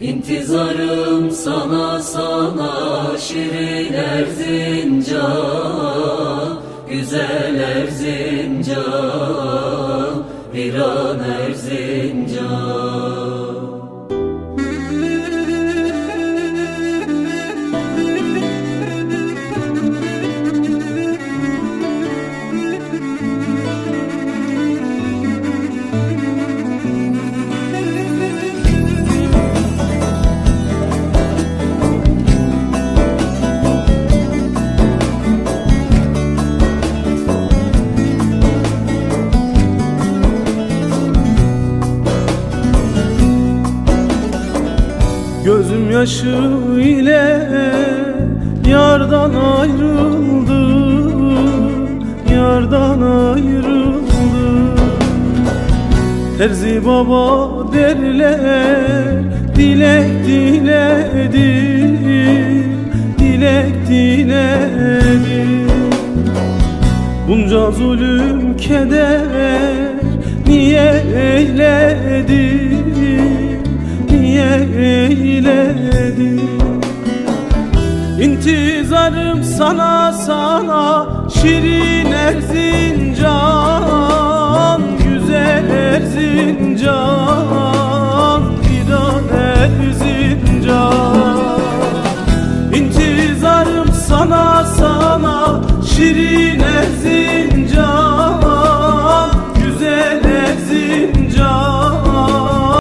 İntizarım sana sana şirin Erzincan Güzel Erzincan Viran Erzincan Gözüm yaşı ile yardan ayrıldı Yardan ayrıldı Terzi baba derler Dilek diledi Dilek diledi Bunca zulüm keder Niye eyledi Niye eyledi İntizarım sana sana Şirin Erzincan Güzel Erzincan Fidan Erzincan. İntizarım sana sana Şirin